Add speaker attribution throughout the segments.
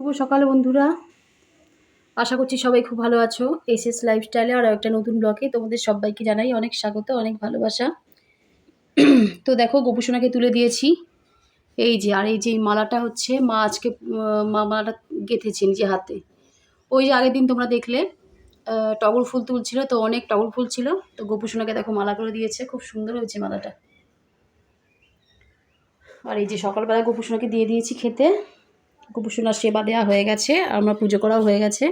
Speaker 1: শুভ সকাল বন্ধুরা। আশা করছি সবাই খুব ভালো আছো। এস এস লাইফস্টাইলে আর একটা নতুন ব্লগে তোমাদের সবাইকে জানাই অনেক স্বাগত, অনেক ভালোবাসা। তো দেখো, গোপুসোনাকে তুলে দিয়েছি। এই যে, আর এই যে মালাটা হচ্ছে মা আজকে মা মালাটা গেঁথেছে নিজে হাতে। ওই যে আগের দিন তোমরা দেখলে টগর ফুল তুলছিল, তো অনেক টগর ফুল ছিল। তো গোপুসোনাকে দেখো মালা করে দিয়েছে, খুব সুন্দর হয়েছে মালাটা। আর এই যে সকালবেলা গোপুসোনাকে দিয়ে দিয়েছি খেতে। গোপুসোনার সেবা দেওয়া হয়ে গেছে, আমরা পুজো করাও হয়ে গেছে।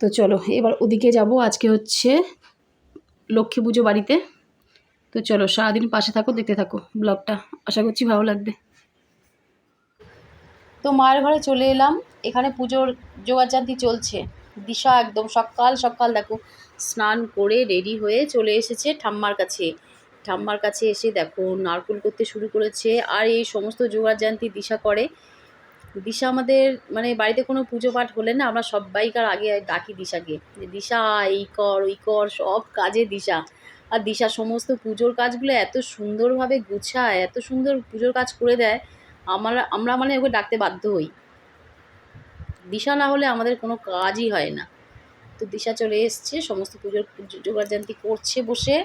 Speaker 1: তো চলো, এবার ওদিকে যাব, আজকে হচ্ছে লক্ষ্মী পুজো বাড়িতে। তো চলো, সারাদিন পাশে থাকো, দেখতে থাকো ব্লগটা, আশা করছি ভালো লাগবে। তো মায়ের ঘরে চলে এলাম, এখানে পুজোর জোগাড়জান্তি চলছে। দিশা একদম সকাল সকাল দেখো, স্নান করে রেডি হয়ে চলে এসেছে ঠাম্মার কাছে। ঠাম্মার কাছে এসে দেখো, নারকুল করতে শুরু করেছে, আর এই সমস্ত জোগাড়জান্তি দিশা করে দিশা আমাদের মানে বাড়িতে কোনো পুজো পাঠ হলে না আমরা সবাইকার আগে ডাকি দিশাকে। যে দিশা, এই কর, ওই কর, সব কাজে দিশা। আর দিশা সমস্ত পুজোর কাজগুলো এত সুন্দরভাবে গুছায়, এত সুন্দর পুজোর কাজ করে দেয়, আমরা আমরা মানে ওকে ডাকতে বাধ্য হই। দিশা না হলে আমাদের কোনো কাজই হয় না। তো দিশা চলে এসছে, সমস্ত পুজোর জোগাড়জান্তি করছে বসে।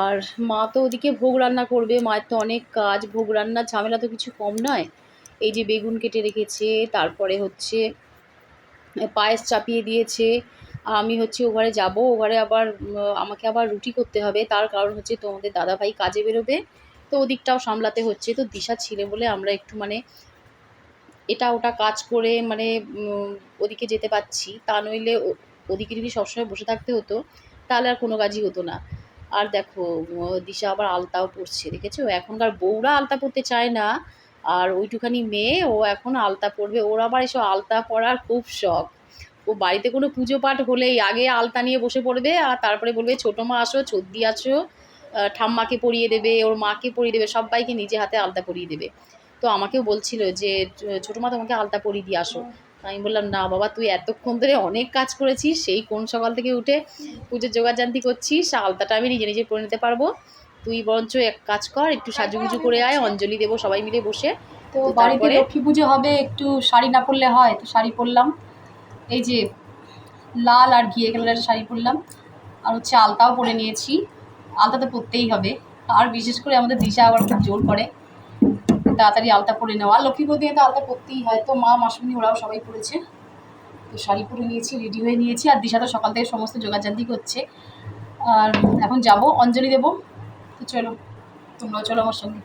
Speaker 1: আর মা তো ওদিকে ভোগ রান্না করবে, মায়ের তো অনেক কাজ, ভোগ রান্নার ঝামেলা তো কিছু কম নয়। এই যে বেগুন কেটে রেখেছে, তারপরে হচ্ছে পায়েস চাপিয়ে দিয়েছে আমি হচ্ছে ও ঘরে যাব, ও ঘরে আবার আমাকে আবার রুটি করতে হবে, তার কারণ হচ্ছে তোমাদের দাদাভাই কাজে বেরোবে, তো ওদিকটাও সামলাতে হচ্ছে, তো দিশা ছিল বলে আমরা একটু মানে এটা ওটা কাজ করে মানে ওদিকে যেতে পারছি, তা নইলে ওদিকে যদি সবসময় বসে থাকতে হতো, তাহলে আর কোনো কাজই হতো না। আর দেখো দিশা আবার আলতাও পড়ছে দেখেছ? এখনকার বউরা আলতা পড়তে চায় না আর ওইটুখানি মেয়ে, ও এখন আলতা পরবে। ওর আবার এসব আলতা পরার খুব শখ। ও বাড়িতে কোনো পুজো পাঠ হলেই আগে আলতা নিয়ে বসে পড়বে আর তারপরে বলবে, ছোটো মা আসো ছদ্দি আসো ঠাম্মাকে পরিয়ে দেবে, ওর মাকে পরিয়ে দেবে, সবাইকে নিজে হাতে আলতা পরিয়ে দেবে। তো আমাকেও বলছিল যে, ছোটো মা, তোমাকে আলতা পরিয়ে দিয়ে আসো। আমি বললাম, না বাবা, তুই এতক্ষণ ধরে অনেক কাজ করেছিস, সেই কোন সকাল থেকে উঠে পুজোর জোগাড়জান্তি করছিস, আলতাটা আমি নিজে নিজে পরে নিতে পারব। তুই বরঞ্চ এক কাজ কর একটু সাজুগুজু করে আয় অঞ্জলি দেবো সবাই মিলে বসে।
Speaker 2: তো বাড়িতে? লক্ষ্মী পুজো হবে একটু শাড়ি না পরলে হয় তো শাড়ি পরলাম। এই যে লাল আর ঘিয়ে কালারের শাড়ি পরলাম। আর হচ্ছে আলতাও পরে নিয়েছি। আলতা তো পরতেই হবে। আর বিশেষ করে আমাদের দিশা আবার খুব জোর করে। তাড়াতাড়ি আলতা পরে নেওয়া। আর লক্ষ্মী পুজো তো আলতা পরতেই হয় তো মা মাসুনি ওরাও সবাই পরেছে। তো শাড়ি পরে নিয়েছি রেডি হয়ে নিয়েছি। আর দিশা তো সকাল থেকে সমস্ত জোগাড়জান্তি করছে। আর এখন যাব অঞ্জলি দেবো। তো চলো তোমরাও চলো আমার সঙ্গে।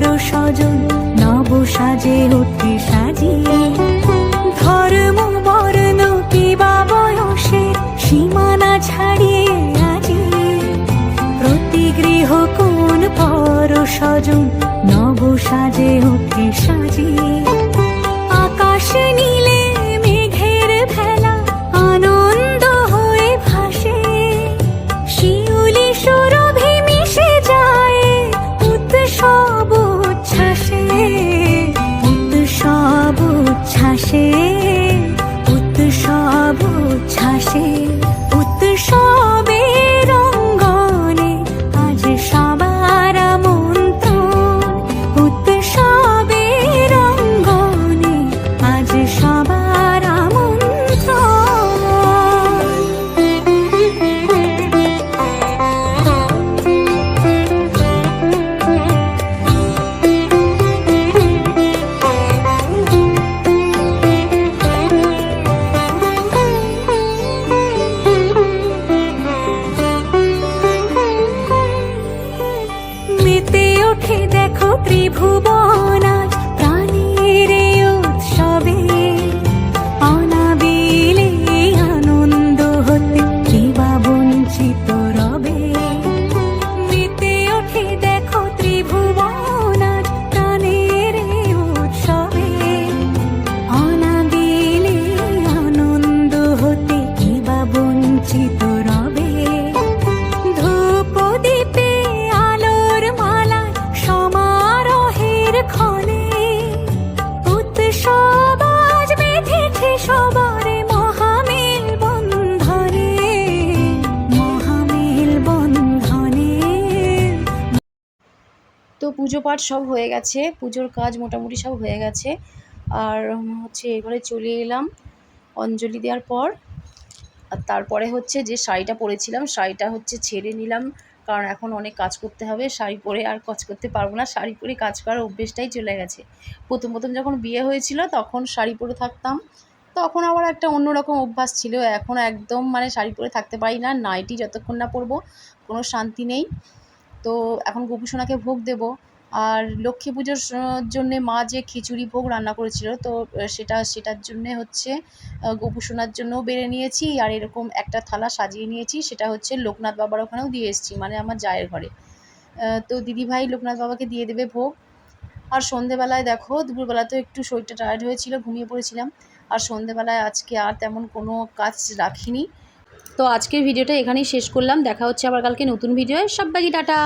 Speaker 3: পর স্বজন নব সাজে উঠে
Speaker 1: pona পুজো পাঠ সব হয়ে গেছে, পুজোর কাজ মোটামুটি সব হয়ে গেছে। আর হচ্ছে এবারে চলে এলাম অঞ্জলি দেওয়ার পর। আর তারপরে হচ্ছে যে শাড়িটা পরেছিলাম, শাড়িটা হচ্ছে ছেড়ে নিলাম, কারণ এখন অনেক কাজ করতে হবে, শাড়ি পরে আর কাজ করতে পারব না, শাড়ি পরে কাজ করার অভ্যেসটাই চলে গেছে। প্রথম প্রথম যখন বিয়ে হয়েছিল তখন শাড়ি পরে থাকতাম, তখন আবার একটা অন্যরকম অভ্যাস ছিল, এখন একদম মানে শাড়ি পরে থাকতে পারি না নাইটি যতক্ষণ না পরবো, কোনো শান্তি নেই। তো এখন গোপুসোনাকে ভোগ দেব। আর লক্ষ্মী পুজোর জন্যে মা যে খিচুড়ি ভোগ রান্না করেছিল তো সেটা সেটার জন্যে হচ্ছে আহ, গোপুসোনার জন্যও বেড়ে নিয়েছি। আর এরকম একটা থালা সাজিয়ে নিয়েছি সেটা হচ্ছে লোকনাথ বাবার ওখানেও দিয়ে এসেছি মানে আমার জায়ের ঘরে। তো দিদিভাই লোকনাথ বাবাকে দিয়ে দেবে ভোগ। আর সন্ধেবেলায় দেখো দুপুরবেলা তো একটু শরীরটা টায়ার্ড হয়েছিল ঘুমিয়ে পড়েছিলাম। আর সন্ধেবেলায় আজকে আর তেমন কোনো কাজ রাখিনি। তো আজকের ভিডিওটা এখানেই শেষ করলাম। দেখা হচ্ছে আবার কালকে নতুন ভিডিওয়ে। সব বাকি টাটা।